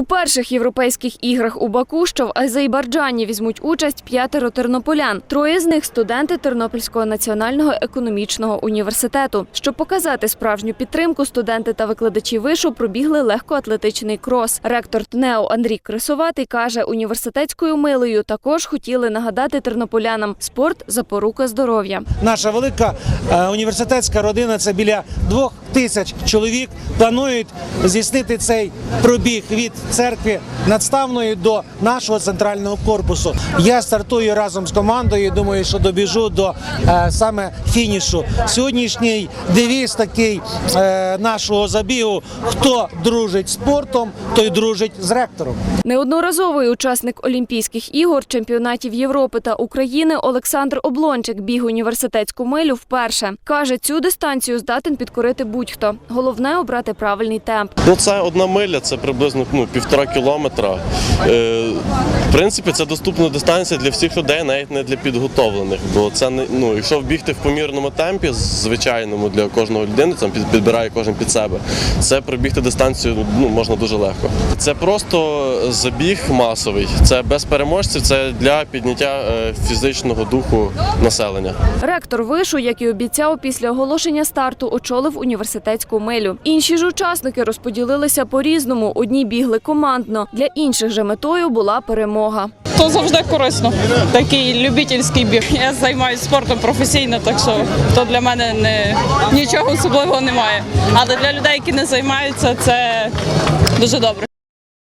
У перших європейських іграх у Баку, що в Азербайджані візьмуть участь п'ятеро тернополян. Троє з них студенти Тернопільського національного економічного університету. Щоб показати справжню підтримку, студенти та викладачі вишу пробігли легкоатлетичний крос. Ректор ТНЕО Андрій Крисоватий каже, університетською милою також хотіли нагадати тернополянам спорт запорука здоров'я. Наша велика е, університетська родина це біля двох тисяч чоловік. Планують здійснити цей пробіг від церкви надставної до нашого центрального корпусу. Я стартую разом з командою. Думаю, що добіжу до е, саме фінішу. Сьогоднішній девіз такий е, нашого забігу: хто дружить спортом, той дружить з ректором. Неодноразовий учасник Олімпійських ігор, чемпіонатів Європи та України Олександр Облончик біг університетську милю вперше. Каже, цю дистанцію здатен підкорити будь-хто. Головне обрати правильний темп. Ну, це одна миля, це приблизно ну, півтора кілометра. Е, в принципі, це доступна дистанція для всіх людей, навіть не для підготовлених. Бо це не ну, якщо бігти в помірному темпі, звичайному для кожного людини, там підбирає кожен під себе. Це пробігти дистанцію ну, можна дуже легко. Це просто забіг масовий. Це без переможців, це для підняття е, фізичного духу населення. Ректор вишу, як і обіцяв, після оголошення старту очолив університетську милю. Інші ж учасники розподілилися по-різному. Одні бігли командно, для інших же метою була перемога. То завжди корисно. Такий любительський біг. Я займаюся спортом професійно, так що то для мене не нічого особливого немає. Але для людей, які не займаються, це дуже добре.